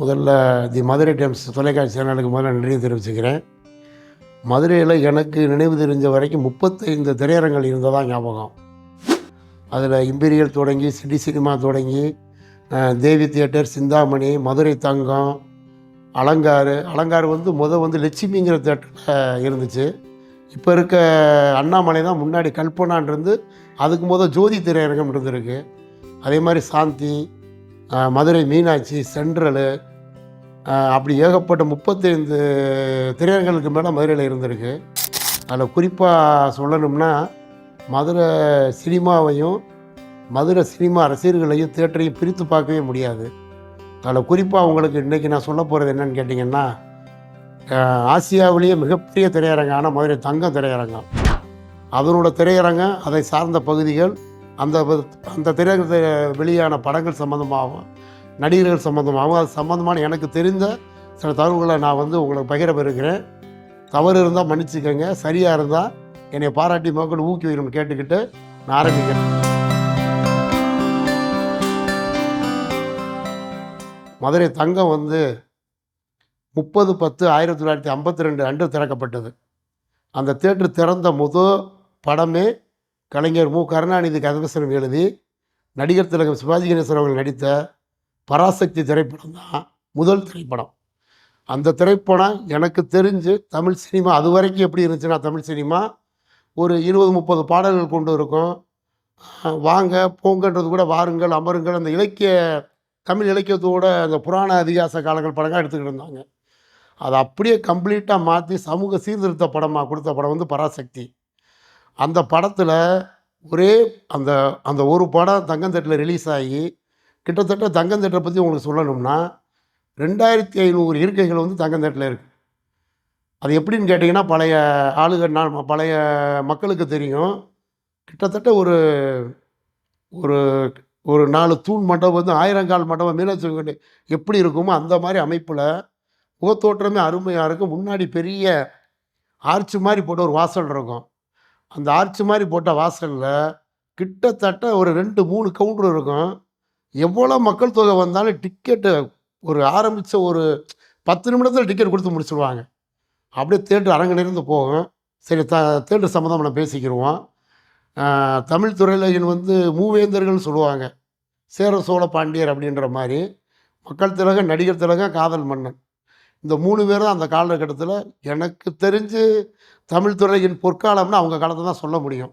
முதல்ல தி மதுரை டைம்ஸ் தொலைக்காட்சி சேனலுக்கு முதல்ல நன்றி தெரிவிச்சுக்கிறேன். மதுரையில் எனக்கு நினைவு தெரிஞ்ச வரைக்கும் முப்பத்தைந்து திரையரங்கள் இருந்ததாக ஞாபகம். அதில் இம்பீரியல் தொடங்கி சிட்டி சினிமா தொடங்கி தேவி தியேட்டர் சிந்தாமணி மதுரை தங்கம் அலங்காறு அலங்காறு வந்து முத வந்து லட்சுமிங்கிற தேட்டரில் இருந்துச்சு. இப்போ இருக்க அண்ணாமலை தான் முன்னாடி கல்பனான்றது அதுக்கு முத ஜோதி திரையரங்கம் இருந்திருக்கு. அதே மாதிரி சாந்தி மதுரை மீனாட்சி சென்ட்ரலு அப்படி ஏகப்பட்ட முப்பத்தைந்து திரையரங்களுக்கு மேலே மதுரையில் இருந்திருக்கு. அதில் குறிப்பாக சொல்லணும்னா மதுரை சினிமாவையும் மதுரை சினிமா ரசிகர்களையும் தேட்டரையும் பிரித்து பார்க்கவே முடியாது. அதில் குறிப்பாக உங்களுக்கு இன்றைக்கி நான் சொல்ல போகிறது என்னன்னு கேட்டிங்கன்னா ஆசியாவிலேயே மிகப்பெரிய திரையரங்கான மதுரை தங்கம் திரையரங்கம். அதனோட திரையரங்கம் அதை சார்ந்த பகுதிகள் அந்த அந்த திரையரங்கத்தை வெளியான படங்கள் சம்மந்தமாகவும் நடிகர்கள் சம்மந்தமாகவும் அது சம்மந்தமான எனக்கு தெரிந்த சில தகவல்களை நான் வந்து உங்களுக்கு பகிர பெறுகிறேன் தவறு இருந்தால் மன்னிச்சுக்கோங்க சரியாக இருந்தால் என்னை பாராட்டி மக்கள் ஊக்குவிக்கணும்னு கேட்டுக்கிட்டு நான் ஆரம்பிக்கிறேன். மதுரை தங்கம் வந்து முப்பது பத்து ஆயிரத்தி தொள்ளாயிரத்தி ஐம்பத்தி ரெண்டு அன்று திறக்கப்பட்டது. அந்த தேட்டர் திறந்த முதல் படமே கலைஞர் மு. கருணாநிதி கதவசனம் எழுதி நடிகர் திலகம் சிவாஜி கணேசன் அவர்கள் நடித்த பராசக்தி திரைப்படம் தான் முதல் திரைப்படம். அந்த திரைப்படம் எனக்கு தெரிஞ்சு தமிழ் சினிமா அது வரைக்கும் எப்படி இருந்துச்சுன்னா தமிழ் சினிமா ஒரு இருபது முப்பது பாடல்கள் கொண்டு இருக்கும். வாங்க போங்கன்றது கூட வாருங்கள் அமருங்கள் அந்த இலக்கிய தமிழ் இலக்கியத்தோட அந்த புராண அதிகாச காலங்கள் படங்கள் எடுத்துக்கிட்டு இருந்தாங்க. அதை அப்படியே கம்ப்ளீட்டாக மாற்றி சமூக சீர்திருத்த படமாக கொடுத்த படம் வந்து பராசக்தி. அந்த படத்தில் ஒரே அந்த அந்த ஒரு படம் தங்கந்தட்டில் ரிலீஸ் ஆகி கிட்டத்தட்ட தங்கந்தட்டை பற்றி உங்களுக்கு சொல்லணும்னா ரெண்டாயிரத்தி ஐநூறு இருக்கைகள் வந்து தங்கந்தட்டில் இருக்குது அது எப்படின்னு கேட்டிங்கன்னா பழைய ஆளுகள் நான் பழைய மக்களுக்கு தெரியும். கிட்டத்தட்ட ஒரு ஒரு ஒரு நாலு தூண் மண்டபம் வந்து ஆயிரங்கால் மண்டபம் மீனாட்சி எப்படி இருக்குமோ அந்த மாதிரி அமைப்பில் முகத்தோற்றமே அருமையாக இருக்கும். முன்னாடி பெரிய ஆர்ச்சு மாதிரி போட்ட ஒரு வாசல் இருக்கும். அந்த ஆர்ச்சு மாதிரி போட்ட வாசலில் கிட்டத்தட்ட ஒரு ரெண்டு மூணு கவுண்டர் இருக்கும். எவ்வளோ மக்கள் தொகை வந்தாலும் டிக்கெட்டு ஒரு ஆரம்பித்த ஒரு பத்து நிமிடத்தில் டிக்கெட் கொடுத்து முடிச்சிடுவாங்க அப்படியே தேட்டர் அரங்கிலிருந்து போகும். சரி த தேட்டர் சம்மந்தம் நம்ம பேசிக்கிடுவோம் தமிழ் துறையில் வந்து மூவேந்தர்கள் சொல்லுவாங்க. சேர சோழ பாண்டியர் அப்படின்ற மாதிரி. மக்கள் திலகம் நடிகர் திலகம் காதல் மன்னன். இந்த மூணு பேரும் அந்த காலகட்டத்தில் எனக்கு தெரிஞ்சு தமிழ் துறையின் பொற்காலம்னு அவங்க காலத்தை தான் சொல்ல முடியும்.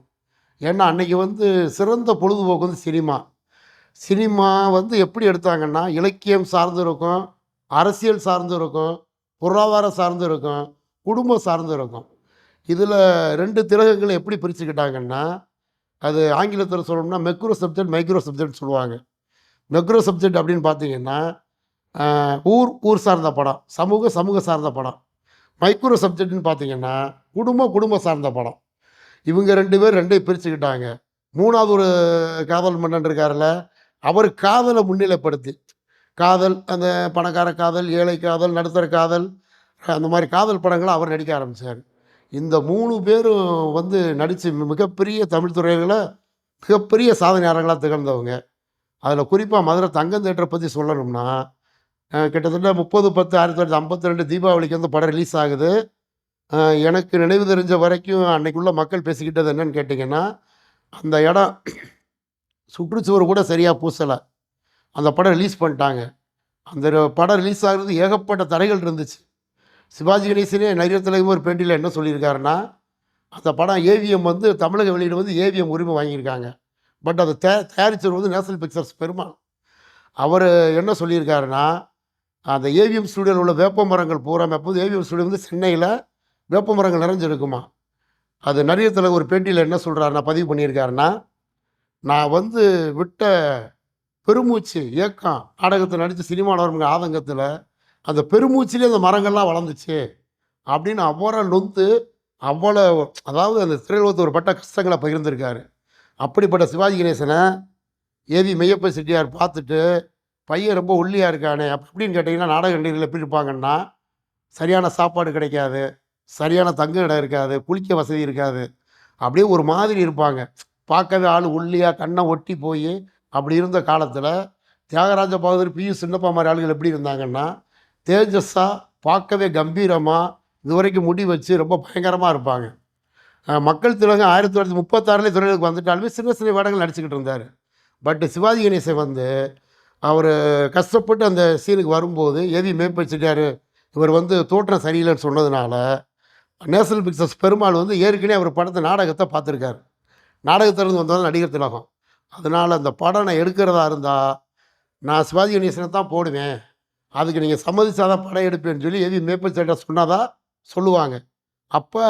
ஏன்னா அன்றைக்கி வந்து சிறந்த பொழுதுபோக்கு வந்து சினிமா. சினிமா வந்து எப்படி எடுத்தாங்கன்னா இலக்கியம் சார்ந்து இருக்கும் அரசியல் சார்ந்து இருக்கும் பொருளாதாரம் சார்ந்து இருக்கும் குடும்பம் சார்ந்து இருக்கும். இதில் ரெண்டு திலகங்களை எப்படி பிரிச்சுக்கிட்டாங்கன்னா அது ஆங்கிலத்தில் சொல்லணும்னா மெக்ரோ சப்ஜெக்ட் மைக்ரோ சப்ஜெக்ட் சொல்லுவாங்க. மெக்ரோ சப்ஜெக்ட் அப்படின்னு பார்த்தீங்கன்னா ஊர் ஊர் சார்ந்த படம் சமூக சமூக சார்ந்த படம். மைக்ரோ சப்ஜெக்ட்னு பார்த்தீங்கன்னா குடும்ப குடும்ப சார்ந்த படம். இவங்க ரெண்டு பேர் ரெண்டையும் பிரிச்சுக்கிட்டாங்க. மூணாவது ஒரு காதல் மன்னன் இருக்கார்ல அவர் காதலை முன்னிலைப்படுத்தி காதல் அந்த பணக்கார காதல் ஏழை காதல் நடுத்தர காதல் அந்த மாதிரி காதல் படங்களை அவர் நடிக்க ஆரம்பித்தார் இந்த மூணு பேரும் வந்து நடித்து மிகப்பெரிய தமிழ் துறைகளை மிகப்பெரிய சாதனையாளர்களாக திகழ்ந்தவங்க. அதில் குறிப்பாக மதுரை தங்கம் தேட்டரை பற்றி சொல்லணும்னா கிட்டத்தட்ட முப்பது பத்து ஆயிரத்தி தொள்ளாயிரத்தி ஐம்பத்தி ரெண்டு தீபாவளிக்கு வந்து படம் ரிலீஸ் ஆகுது. எனக்கு நினைவு தெரிஞ்ச வரைக்கும் அன்னைக்குள்ள மக்கள் பேசிக்கிட்டது என்னன்னு கேட்டிங்கன்னா அந்த இடம் சுற்றுச்சுவர் கூட சரியாக பூசலை. அந்த படம் ரிலீஸ் பண்ணிட்டாங்க. அந்த படம் ரிலீஸ் ஆகிறது ஏகப்பட்ட தடைகள் இருந்துச்சு. சிவாஜி கணேசனே நகரத்தில் ஒரு பேட்டியில் என்ன சொல்லியிருக்காருன்னா அந்த படம் ஏவிஎம் வந்து தமிழக வெளியில் வந்து ஏவிஎம் உரிமை வாங்கியிருக்காங்க. பட் அதை தே தயாரித்தவர் வந்து நேஷனல் பிக்சர்ஸ் பெருமாள். அவர் என்ன சொல்லியிருக்காருன்னா அந்த ஏவிஎம் ஸ்டுடியோவில் உள்ள வேப்ப மரங்கள் பூரா எப்போது ஏவிஎம் ஸ்டுடியோ வந்து சென்னையில் வேப்ப மரங்கள் நிறைஞ்சிருக்குமா? அது நரியத்தில் ஒரு பேட்டியில் என்ன சொல்கிறாருன்னா பதிவு பண்ணியிருக்காருன்னா நான் வந்து விட்ட பெருமூச்சு ஏக்கம் நாடகத்தில் நடித்து சினிமாவில் வரவங்க ஆதங்கத்தில் அந்த பெருமூச்சிலே அந்த மரங்கள்லாம் வளர்ந்துச்சு. அப்படின்னு அவ்வளோ நொந்து அவ்வளோ அதாவது அந்த திரையுலகத்து ஒரு பட்ட கஷ்டங்களை பகிர்ந்திருக்காரு. அப்படிப்பட்ட சிவாஜி கணேசனை ஏவி மெய்யப்ப செட்டியார் பார்த்துட்டு பையன் ரொம்ப ஒல்லியாக இருக்கானே அப்படின்னு கேட்டிங்கன்னா நாடக நடிகர்கள் எப்படி இருப்பாங்கன்னா சரியான சாப்பாடு கிடைக்காது சரியான தங்க இடம் இருக்காது குளிக்க வசதி இருக்காது அப்படியே ஒரு மாதிரி இருப்பாங்க. பார்க்கவே ஆள் ஒல்லியாக கண்ணை ஒட்டி போய் அப்படி இருந்த காலத்தில் தியாகராஜ பகதூர் பியு சின்னப்பா மாதிரி ஆளுகள் எப்படி இருந்தாங்கன்னா தேஜஸ்ஸாக பார்க்கவே கம்பீரமாக இதுவரைக்கும் முடி வச்சு ரொம்ப பயங்கரமாக இருப்பாங்க. மக்கள் திலகம் ஆயிரத்தி தொள்ளாயிரத்தி முப்பத்தாறுலேயே துறையிலுக்கு வந்துட்டாலுமே சின்ன சின்ன வேடங்கள் நடிச்சுக்கிட்டு இருந்தார். பட் சிவாஜி கணேசன் வந்து அவர் கஷ்டப்பட்டு அந்த சீனுக்கு வரும்போது எவி மேம்பச்சிட்டார் இவர் வந்து தோற்றம் சரியில்லைன்னு சொன்னதுனால நேஷனல் பிக்சர்ஸ் பெருமாள் வந்து ஏற்கனவே அவர் படத்தை நாடகத்தை பார்த்துருக்காரு. நாடகத்திலிருந்து வந்தது நடிகர் திலகம். அதனால் அந்த படம் நான் எடுக்கிறதா இருந்தால் நான் சிவாஜி கணேசனை தான் போடுவேன். அதுக்கு நீங்கள் சம்மதிச்சாதான் படம் எடுப்பேன்னு சொல்லி எதுவும் மேப்பல் சட்டை சொன்னாதான் சொல்லுவாங்க. அப்போ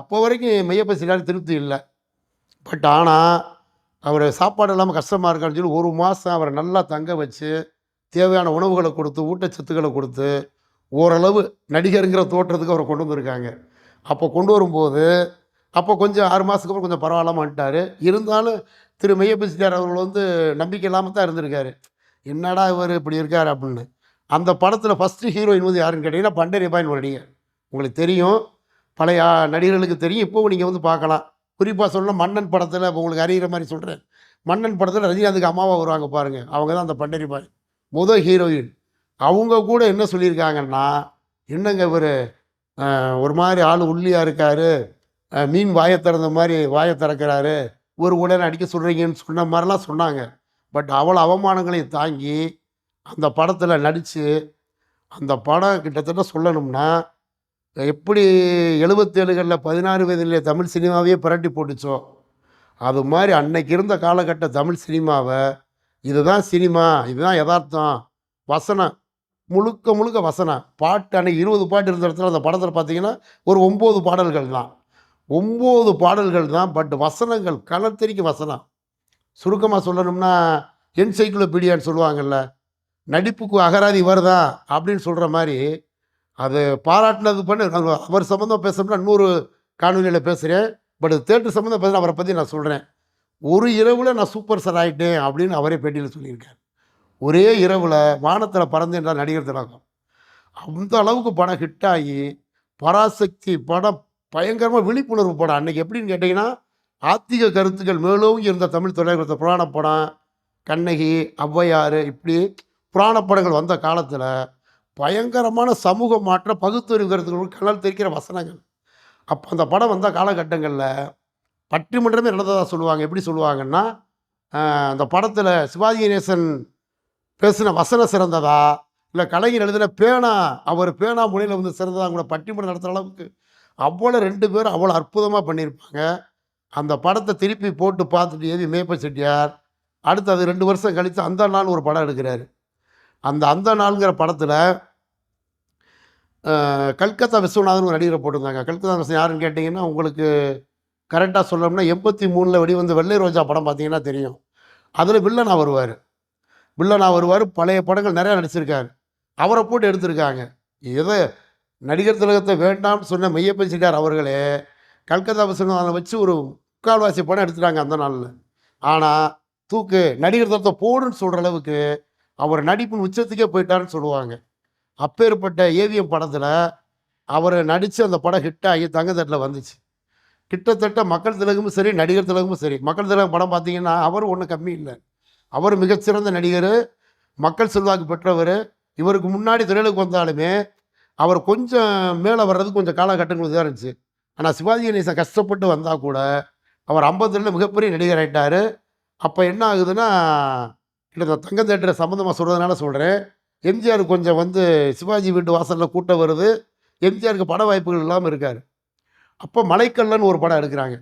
அப்போ வரைக்கும் மெய்யப்ப சிலாரி திருப்தி இல்லை. பட் ஆனால் அவர் சாப்பாடு இல்லாமல் கஷ்டமாக இருக்கான்னு சொல்லி ஒரு மாதம் அவரை நல்லா தங்க வச்சு தேவையான உணவுகளை கொடுத்து ஊட்டச்சத்துக்களை கொடுத்து ஓரளவு நடிகருங்கிற தோற்றத்துக்கு அவரை கொண்டு வந்திருக்காங்க. அப்போ கொண்டு வரும்போது அப்போ கொஞ்சம் ஆறு மாதத்துக்கு அப்புறம் கொஞ்சம் பரவாயில்லாம வந்துட்டார். இருந்தாலும் திரு மெய்யப்ப அவர்கள் வந்து நம்பிக்கை இல்லாமல் தான் இருந்திருக்காரு. என்னடா இவர் இப்படி இருக்கார் அப்படின்னு. அந்த படத்தில் ஃபஸ்ட்டு ஹீரோயின் வந்து யாருன்னு கேட்டிங்கன்னா பண்டரிபாயின் ஒரு நடிகர் உங்களுக்கு தெரியும். பழைய நடிகர்களுக்கு தெரியும். இப்போவும் நீங்கள் வந்து பார்க்கலாம். குறிப்பாக சொல்லணும் மன்னன் படத்தில் இப்போ உங்களுக்கு அறிகிற மாதிரி சொல்கிறேன் மன்னன் படத்தில் ரஜினிகாந்துக்கு அம்மாவா வருவாங்க பாருங்கள் அவங்க தான் அந்த பண்டரிபாய் முதல் ஹீரோயின் அவங்க கூட என்ன சொல்லியிருக்காங்கன்னா என்னங்க இவர்? ஒரு மாதிரி ஆள் உள்ளியாக இருக்கார். மீன் வாயை திறந்த மாதிரி வாயை திறக்கிறாரு. ஒரு உடனே அடிக்க சொல்கிறீங்கன்னு சொன்ன மாதிரிலாம் சொன்னாங்க. பட் அவ்வளோ அவமானங்களையும் தாங்கி அந்த படத்தில் நடித்து அந்த படம் கிட்டத்தட்ட சொல்லணும்னா எப்படி எழுபத்தேழுகளில் பதினாறு வயதிலே தமிழ் சினிமாவையே புரட்டி போட்டுச்சோ அது மாதிரி அன்னைக்கு இருந்த காலகட்ட தமிழ் சினிமாவை இதுதான் சினிமா இதுதான் யதார்த்தம் வசனம் முழுக்க முழுக்க வசனம். பாட்டு அன்னைக்கு இருபது பாட்டு இருந்த இடத்துல அந்த படத்தில் பார்த்தீங்கன்னா ஒரு ஒம்பது பாடல்கள் தான் ஒம்பது பாடல்கள் தான் பட் வசனங்கள் கலத்தெரிக்க வசனம். சுருக்கமாக சொல்லணும்னா என்சைக்ளோபீடியான்னு சொல்லுவாங்கள்ல நடிப்புக்கு அகராதி வருதா அப்படின்னு சொல்கிற மாதிரி அது பாராட்டினது பண்ணி அவர் சம்மந்தம் பேசணும்னா நூறு காணொலியில் பேசுகிறேன் பட் தேட்டர் சம்மந்தம் பேசுகிறேன் அவரை பற்றி நான் சொல்கிறேன் ஒரு இரவில் நான் சூப்பர் ஸ்டார் ஆகிட்டேன் அப்படின்னு அவரே பேட்டியில் சொல்லியிருக்கார். ஒரே இரவில் வானத்தில் பறந்தேன்ற நடிகர் திலகம். அந்த அளவுக்கு படம் ஹிட் ஆகி பராசக்தி படம் பயங்கரமாக விழிப்புணர்வு படம். அன்றைக்கி எப்படின்னு கேட்டிங்கன்னா ஆத்திக கருத்துக்கள் மேலோங்கி இருந்த தமிழ் தொழில்நுட்ப புராண படம் கண்ணகி ஔவையார் இப்படி புராண படங்கள் வந்த காலத்தில் பயங்கரமான சமூக மாற்ற பகுத்தறிவு கருத்துக்கள் கண்ணால் தெரிக்கிற வசனங்கள். அப்போ அந்த படம் வந்த காலகட்டங்களில் பட்டிமன்றமே நடந்ததாக சொல்லுவாங்க. எப்படி சொல்லுவாங்கன்னா அந்த படத்தில் சிவாஜி கணேசன் பேசின வசனம் சிறந்ததா? இல்லை கலைஞர் எழுதின பேனா அவர் பேனா முனையில் வந்து சிறந்ததாக கூட பட்டிமன்றம் நடத்துகிற அளவுக்கு அவ்வளோ ரெண்டு பேரும் அவ்வளோ அற்புதமாக பண்ணியிருப்பாங்க. அந்த படத்தை திருப்பி போட்டு பார்த்துட்டு ஏவி மேப்ப செட்டியார். அடுத்து அது ரெண்டு வருஷம் கழித்து அந்த நாள் ஒரு படம் எடுக்கிறாரு. அந்த அந்த நாளுங்கிற படத்தில் கல்கத்தா விஸ்வநாதன் ஒரு நடிகரை போட்டிருந்தாங்க. கல்கத்தா விஸ்வன் யாருன்னு கேட்டிங்கன்னா உங்களுக்கு கரெக்டாக சொல்லணும்னா எண்பத்தி மூணில் வெளிவந்த வெள்ளை ரோஜா படம் பார்த்தீங்கன்னா தெரியும். அதில் வில்லனா வருவார். வில்லனா வருவார். பழைய படங்கள் நிறையா நடிச்சிருக்காரு. அவரை போட்டு எடுத்திருக்காங்க. எதை நடிகர் திலகத்தை வேண்டாம்னு சொன்ன மையப்பன் செட்டியார் அவர்களே கல்கத்தா விஸ்வநாதனை வச்சு ஒரு முக்கால்வாசி படம் எடுத்துட்டாங்க அந்த நாளில். ஆனால் தூக்கு நடிகர் திலகத்தை போடுன்னு சொல்கிற அளவுக்கு அவர் நடிப்பின் உச்சத்துக்கே போயிட்டாருன்னு சொல்லுவாங்க. அப்பேற்பட்ட ஏவிஎம் படத்தில் அவர் நடித்து அந்த படம் ஹிட் ஆகி தங்கத்தட்டில் வந்துச்சு. கிட்டத்தட்ட மக்கள் திலகமும் சரி நடிகர் திலகமும் சரி. மக்கள் திலகம் படம் பார்த்தீங்கன்னா அவர் ஒன்றும் கம்மி இல்லை. அவர் மிகச்சிறந்த நடிகர் மக்கள் செல்வாக்கு பெற்றவர். இவருக்கு முன்னாடி திரையிலுக்கு வந்தாலுமே அவர் கொஞ்சம் மேலே வர்றதுக்கு கொஞ்சம் காலகட்டங்கள் இதாக இருந்துச்சு. ஆனால் சிவாஜி கணேசன் கஷ்டப்பட்டு வந்தால் கூட அவர் ஐம்பதுல மிகப்பெரிய நடிகர் ஆகிட்டார் அப்போ என்ன ஆகுதுன்னா இந்த தங்க தேட்டரை சம்மந்தமாக சொல்கிறதுனால சொல்கிறேன் எம்ஜிஆர் கொஞ்சம் வந்து சிவாஜி வீட்டு வாசலில் கூட்டம் வருது. எம்ஜிஆருக்கு பட வாய்ப்புகள் இல்லாமல் இருக்கார். அப்போ மலைக்கல்லன்னு ஒரு படம் எடுக்கிறாங்க.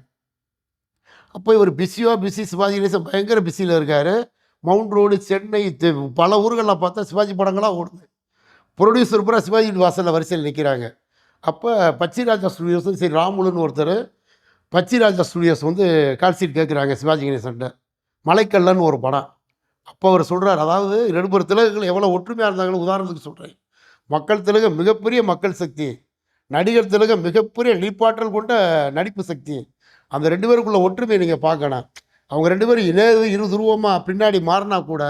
அப்போ இவர் பிஸியோ பிஸி சிவாஜி கணேசன் பயங்கர பிஸியில் இருக்கார். மவுண்ட் ரோடு சென்னை பல ஊர்களில் பார்த்தா சிவாஜி படங்களாக ஓடுது. ப்ரொடியூசர் பூரா சிவாஜி வாசலில் வரிசையில் நிற்கிறாங்க அப்போ பச்சிராஜா ஸ்டுடியோஸ் சரி ராமுலுன்னு ஒருத்தர் பச்சிராஜா ஸ்டுடியோஸ் வந்து கால்சீட் கேட்குறாங்க சிவாஜி கணேசன்ட்ட. மலைக்கல்லன்னு ஒரு படம். அப்போ அவர் சொல்கிறார் அதாவது ரெண்டு பேர் திலகங்கள் எவ்வளோ ஒற்றுமையாக இருந்தாங்கன்னு உதாரணத்துக்கு சொல்கிறேன் மக்கள் திலகம் மிகப்பெரிய மக்கள் சக்தி. நடிகர் திலகம் மிகப்பெரிய நீப்பாற்றல் கொண்ட நடிப்பு சக்தி. அந்த ரெண்டு பேருக்குள்ள ஒற்றுமையை நீங்கள் பார்க்கணும். அவங்க ரெண்டு பேரும் இணையது இரு துருவமாக பின்னாடி மாறினா கூட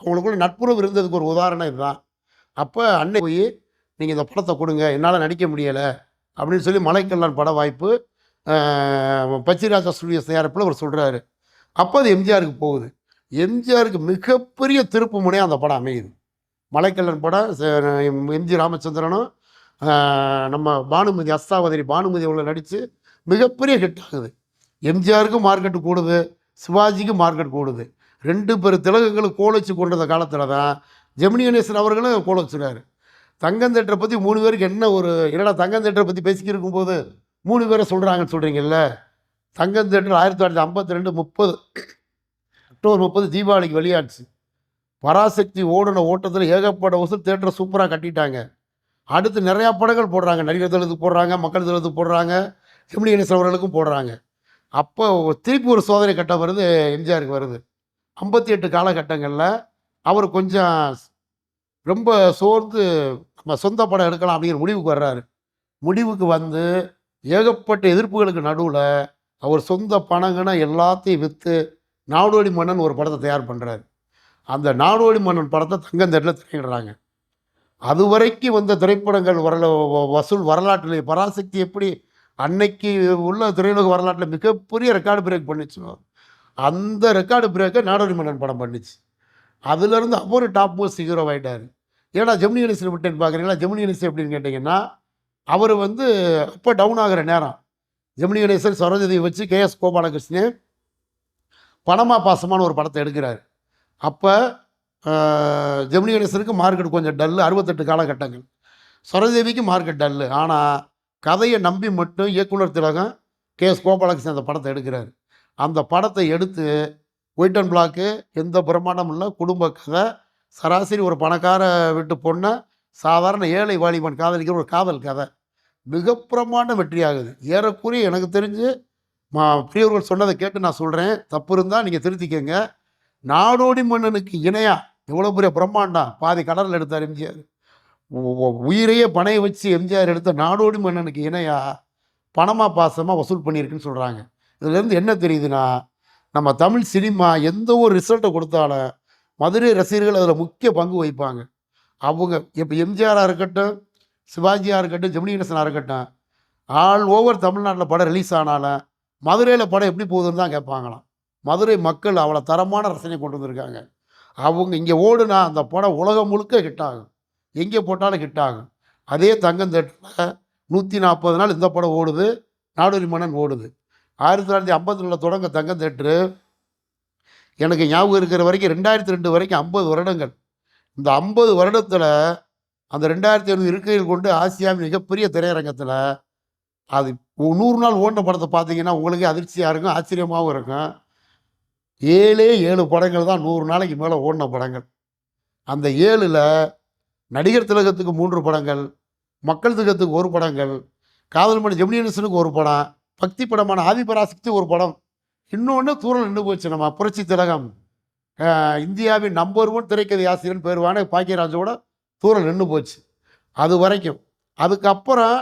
அவங்களுக்குள்ள நட்புறவு இருந்ததுக்கு ஒரு உதாரணம் இதுதான். அப்போ அன்னை போய் நீங்கள் இந்த படத்தை கொடுங்க என்னால் நடிக்க முடியலை அப்படின்னு சொல்லி மலைக்கல்லான் பட வாய்ப்பு பச்சிராஜா ஸ்டுடியோஸ் தயாரிப்பில் அவர் சொல்கிறாரு அப்போ அது எம்ஜிஆருக்கு போகுது. எம்ஜிஆருக்கு மிகப்பெரிய திருப்பு முனையாக அந்த படம் அமையுது. மலைக்கல்லன் படம் எம்ஜி ராமச்சந்திரனும் நம்ம பானுமதி அஸ்தாவதரி பானுமதி உள்ள நடித்து மிகப்பெரிய ஹிட் ஆகுது. எம்ஜிஆருக்கும் மார்க்கெட் கூடுது சிவாஜிக்கும் மார்க்கெட் கூடுது. ரெண்டு பேர் திலகங்களும் கோலச்சு கொண்டிருந்த காலத்தில் தான் ஜெமினி கணேசன் அவர்களும் கோல் வச்சுறாரு தங்கந்தேட்டரை பற்றி மூணு பேருக்கு என்ன ஒரு என்னடா தங்கந்தேட்டரை பற்றி பேசிக்கிட்டு இருக்கும்போது மூணு பேரை சொல்கிறாங்கன்னு சொல்கிறீங்கல்ல தங்கந்தேட்டர் ஆயிரத்தி தொள்ளாயிரத்தி ஐம்பத்தி ரெண்டு முப்பது அக்டோபர் முப்பது தீபாவளிக்கு வெளியாச்சு. பராசக்தி ஓடின ஓட்டத்தில் ஏகப்பட்ட வசூல் தேட்டரை சூப்பராக கட்டிட்டாங்க. அடுத்து நிறையா படங்கள் போடுறாங்க. நடிகர் தளத்துக்கு போடுறாங்க மக்கள் தளத்துக்கு போடுறாங்க ஜெமினி கணேசன் அவர்களுக்கும் போடுறாங்க. அப்போ திருப்பி ஒரு சோதனை கட்டம் வருது எம்ஜிஆருக்கு வருது. ஐம்பத்தி எட்டு காலகட்டங்களில் அவர் கொஞ்சம் ரொம்ப சோர்ந்து நம்ம சொந்த படம் எடுக்கலாம் அப்படிங்கிற முடிவுக்கு வர்றாரு. முடிவுக்கு வந்து ஏகப்பட்ட எதிர்ப்புகளுக்கு நடுவில் அவர் சொந்த பணங்கனை எல்லாத்தையும் விற்று நாடோடி மன்னன் ஒரு படத்தை தயார் பண்ணுறாரு அந்த நாடோடி மன்னன் படத்தை தங்கந்தேட்டில் திரையிடுறாங்க. அது வரைக்கும் வந்த திரைப்படங்கள் வரல வ- வசூல் வரலாற்றில் பராசக்தி எப்படி அன்னைக்கு உள்ள திரையுலக வரலாற்றில் மிகப்பெரிய ரெக்கார்டு பிரேக் பண்ணிச்சு. அந்த ரெக்கார்டு பிரேக்கை நாடோடி மன்னன் படம் பண்ணிச்சு. அதுலேருந்து அவர் டாப் மோஸ்ட் ஹீரோ ஆகிட்டார் ஏன்னா ஜெமினி கணேசன் விட்டேன்னு பார்க்குறீங்களா ஜெமினி கணேசன் எப்படின்னு கேட்டிங்கன்னா அவர் வந்து அப்போ டவுன் ஆகிற நேரம். ஜெமினி கணேசன் சரோஜதியை வச்சு கே எஸ் கோபாலகிருஷ்ணன் பணமா பாசமான ஒரு படத்தை எடுக்கிறார். அப்போ ஜெமினி கணேசனுக்கு மார்க்கெட் கொஞ்சம் டல்லு அறுபத்தெட்டு காலகட்டங்கள். சரோஜதேவிக்கு மார்க்கெட் டல்லு ஆனால் கதையை நம்பி மட்டும் இயக்குனர் திலகம் கேஎஸ் கோபாலகிருஷ்ணன் அந்த படத்தை எடுக்கிறார். அந்த படத்தை எடுத்து ஒயிட் அண்ட் பிளாக்கு எந்த பிரமாண்டமும் இல்லை. குடும்ப கதை சராசரி ஒரு பணக்கார வீட்டு பொண்ணை சாதாரண ஏழை வாலிபன் காதலிக்கிற ஒரு காதல் கதை. மிக பிரமாண்ட வெற்றியாகுது. ஏறக்குறைய எனக்கு தெரிஞ்சு மா பெரியவர்கள் சொன்னதை கேட்டு நான் சொல்கிறேன் தப்பு இருந்தால் நீங்கள் திருத்திக்கங்க. நாடோடி மன்னனுக்கு இணையாக எவ்வளோ பெரிய பிரம்மாண்டம் பாதி கடலில் எடுத்தார் எம்ஜிஆர். உயிரையே பணைய வச்சு எம்ஜிஆர் எடுத்த நாடோடி மன்னனுக்கு இணையாக பணமாக பாசமாக வசூல் பண்ணியிருக்குன்னு சொல்கிறாங்க இதுலேருந்து என்ன தெரியுதுன்னா நம்ம தமிழ் சினிமா எந்த ஒரு ரிசல்ட்டை கொடுத்தாலும் மதுரை ரசிகர்கள் அதில் முக்கிய பங்கு வகிப்பாங்க. அவங்க இப்போ எம்ஜிஆராக இருக்கட்டும் சிவாஜியாக இருக்கட்டும் ஜெமினி கணேசனாக இருக்கட்டும் ஆல் ஓவர் தமிழ்நாட்டில் படம் ரிலீஸ் ஆனாலும் மதுரையில் படம் எப்படி போகுதுன்னு தான் கேட்பாங்களாம். மதுரை மக்கள் அவ்வளோ தரமான ரசனை கொண்டு வந்திருக்காங்க. அவங்க இங்கே ஓடுனா அந்த படம் உலகம் முழுக்க ஹிட் ஆகும். எங்கே போட்டாலும் ஹிட் ஆகும். அதே தங்கந்தேட்டில் நூற்றி நாற்பது நாள் இந்த படம் ஓடுது நாடோரி மன்னன் ஓடுது. ஆயிரத்தி தொள்ளாயிரத்தி ஐம்பத்தி தொடங்க தங்கம் தேட்டரு எனக்கு ஞாபகம் இருக்கிற வரைக்கும் ரெண்டாயிரத்தி ரெண்டு வரைக்கும் ஐம்பது வருடங்கள். இந்த ஐம்பது வருடத்தில் அந்த ரெண்டாயிரத்தி ஐநூறு இருக்கையில் கொண்டு ஆசியாவின் மிகப்பெரிய திரையரங்கத்தில் அது நூறு நாள் ஓடின படத்தை பார்த்தீங்கன்னா உங்களுக்கே அதிர்ச்சியாக இருக்கும் ஆச்சரியமாகவும் இருக்கும். ஏழே ஏழு படங்கள் தான் நூறு நாளைக்கு மேலே ஓடின படங்கள். அந்த ஏழில் நடிகர் திலகத்துக்கு மூன்று படங்கள் மக்கள் திலகத்துக்கு ஒரு படங்கள் காதல் மணி ஜெமினி ஒரு படம் பக்தி படமான ஆதிபராசக்தி ஒரு படம். இன்னொன்று தூரல் நின்று போச்சு நம்ம புரட்சி திலகம். இந்தியாவின் நம்பர் ஒன் திரைக்கதை ஆசிரியர் பேருவான பாக்கியராஜோட தூரல் நின்று போச்சு. அது வரைக்கும். அதுக்கப்புறம்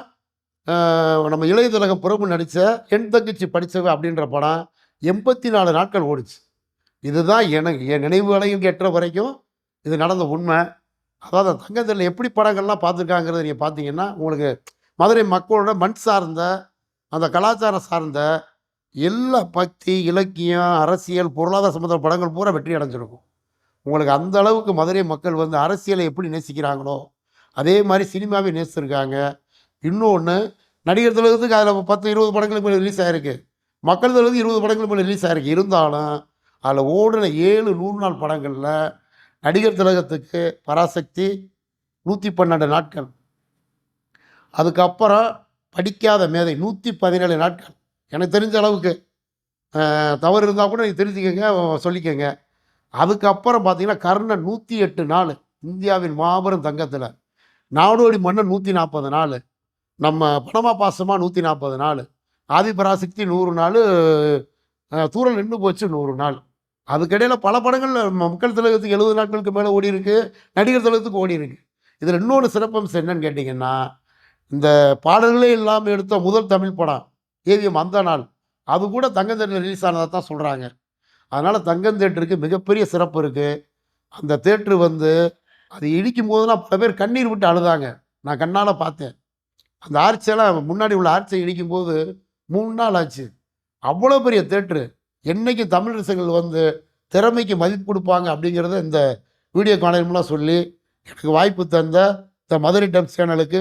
நம்ம இளைய திலகம் பிரபு நடித்த என் தங்கச்சி படித்தவ அப்படின்ற படம் எண்பத்தி நாலு நாட்கள் ஓடிச்சு. இதுதான் எனக்கு என் நினைவுகளையும் கேட்ட வரைக்கும் இது நடந்த உண்மை. அதாவது தங்கத்தில் எப்படி படங்கள்லாம் பார்த்துருக்காங்கிறத நீங்கள் பார்த்தீங்கன்னா உங்களுக்கு மதுரை மக்களோட மண் சார்ந்த அந்த கலாச்சாரம் சார்ந்த எல்லா பக்தி இலக்கியம் அரசியல் பொருளாதார சம்மந்த படங்கள் பூரா வெற்றி அடைஞ்சிருக்கும். உங்களுக்கு அந்த அளவுக்கு மதுரை மக்கள் வந்து அரசியலை எப்படி நேசிக்கிறாங்களோ அதே மாதிரி சினிமாவை நேசிச்சிருக்காங்க. இன்னொன்று நடிகர் திலகத்துக்கு அதில் பத்து இருபது படங்களுக்கு மேலே ரிலீஸ் ஆகிருக்கு மக்கள் திலகத்துக்கு இருபது படங்களுக்கு மேலே ரிலீஸ் ஆகிருக்கு இருந்தாலும் அதில் ஓடின ஏழு நூறு நாள் படங்களில் நடிகர் திலகத்துக்கு பராசக்தி நூற்றி பன்னெண்டு நாட்கள். அதுக்கப்புறம் படிக்காத மேதை நூற்றி பதினேழு நாட்கள். எனக்கு தெரிஞ்ச அளவுக்கு தவறு இருந்தால் கூட நீங்கள் தெரிஞ்சுக்கங்க சொல்லிக்கோங்க. அதுக்கப்புறம் பார்த்தீங்கன்னா கர்ணன் நூற்றி எட்டு நாள் இந்தியாவின் மாபெரும் தங்கத்தில். நாடோடி மன்னன் நூற்றி நாற்பது நாள் நம்ம பணமா பாசமாக நூற்றி நாற்பது நாள் ஆதிபராசக்தி நூறு நாள் அஹ், தூரல் நின்று போச்சு நூறு நாள். அதுக்கிடையில் பல படங்கள் மக்கள் திலகத்துக்கு எழுபது நாட்களுக்கு மேலே ஓடி இருக்கு நடிகர் திலகத்துக்கு ஓடி இருக்கு இதில் இன்னொன்று சிறப்பம்சம் என்னன்னு கேட்டிங்கன்னா இந்த பாடல்களே இல்லாமல் எடுத்த முதல் தமிழ் படம் ஏவிஎம் அந்த நாள். அது கூட தங்கந்தேட்டில் ரிலீஸ் ஆனதை தான் சொல்கிறாங்க அதனால் தங்கந்தேட்டருக்கு மிகப்பெரிய சிறப்பு இருக்குது அந்த தேட்ரு வந்து அது இடிக்கும் போதுலாம் பல பேர் கண்ணீர் விட்டு அழுதாங்க. நான் கண்ணால் பார்த்தேன். அந்த ஆர்ச்செல்லாம் முன்னாடி உள்ள ஆர்ச்சை இடிக்கும் போது மூணு நாள் ஆச்சு. அவ்வளோ பெரிய தேட்ரு. என்னைக்கு தமிழ் ரசிகர்கள் வந்து திறமைக்கு மதிப்பு கொடுப்பாங்க அப்படிங்கிறத இந்த வீடியோ காணொலி மூலம் சொல்லி எனக்கு வாய்ப்பு தந்த இந்த மதுரை டைம்ஸ் சேனலுக்கு